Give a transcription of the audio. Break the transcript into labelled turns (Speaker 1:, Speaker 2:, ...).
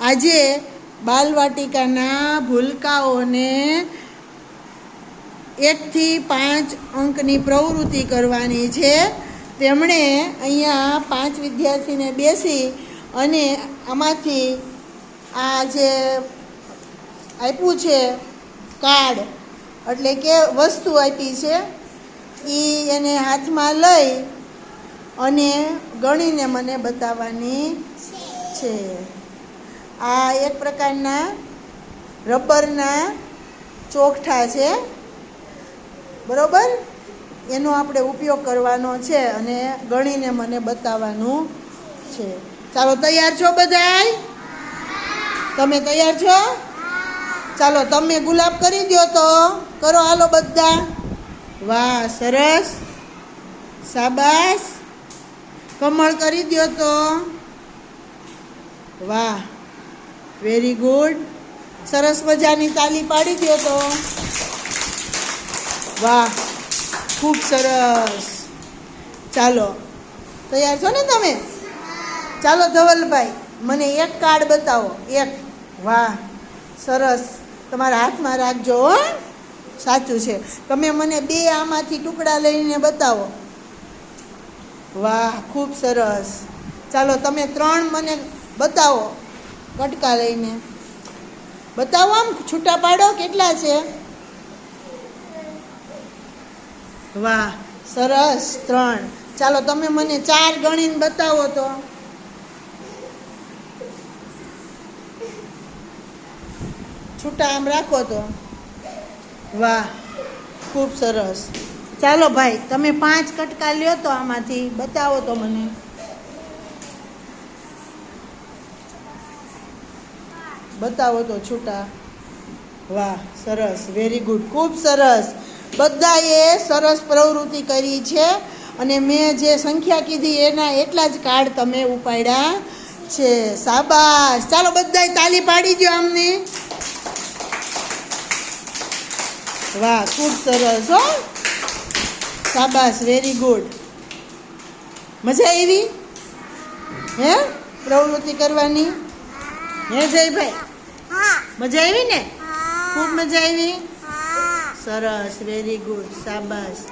Speaker 1: આજે બાલવાટિકાના ભૂલકાઓને એકથી પાંચ અંકની પ્રવૃત્તિ કરવાની છે. તેમણે અહીંયા પાંચ વિદ્યાર્થીને બેસી અને આમાંથી આ જે આપ્યું છે કાર્ડ, એટલે કે વસ્તુ આપી છે એ એને હાથમાં લઈ અને ગણીને મને બતાવવાની છે. આ એક પ્રકારના રબરના ચોકઠા છે. બરાબર? એનો આપણે ઉપયોગ કરવાનો છે અને ગણીને મને બતાવવાનું છે. ચાલો, તૈયાર છો બધાય? તમે તૈયાર છો? ચાલો તમે ગુલાબ કરી દો તો. કરો હાલો બધા. વાહ, સરસ. સાબાસ કમળ કરી દો તો. વાહ. વેરી ગુડ સરસ મજાની તાલી પાડી દો તો. વાહ, ખૂબ સરસ. ચાલો, તૈયાર છો ને તમે? ચાલો ધવલભાઈ, મને એક કાર્ડ બતાવો, એક. વાહ, સરસ. તમારા હાથમાં રાખજો સાચું છે. તમે મને બે આમાંથી ટુકડા લઈને બતાવો. વાહ, ખૂબ સરસ. ચાલો, તમે ત્રણ મને બતાવો. કટકા લઈને. બતાવો આમ છૂટા પાડો કેટલા છે? વાહ, સરસ, ત્રણ. ચાલો તમે મને ચાર ગણીને બતાવો તો. છૂટા આમ રાખો તો. વાહ, ખૂબ સરસ. ચાલો ભાઈ, તમે પાંચ કટકા લ્યો તો આમાંથી. બતાવો તો મને. બતાવો તો છૂટા. વાહ, સરસ વેરી ગુડ ખૂબ સરસ. બધાએ સરસ પ્રવૃત્તિ કરી છે અને મેં જે સંખ્યા કીધી એના એટલા જ કાર્ડ તમે ઉપાડ્યા છે. સાબાસ ચાલો બધાએ તાલી પાડી દો અમને. વાહ, ખૂબ સરસ હો. સાબાસ વેરી ગુડ મજા આવી? હે? પ્રવૃત્તિ કરવાની? હે જયભાઈ? મજા આવી ને? ખૂબ મજા આવી? સરસ વેરી ગુડ શાબાશ.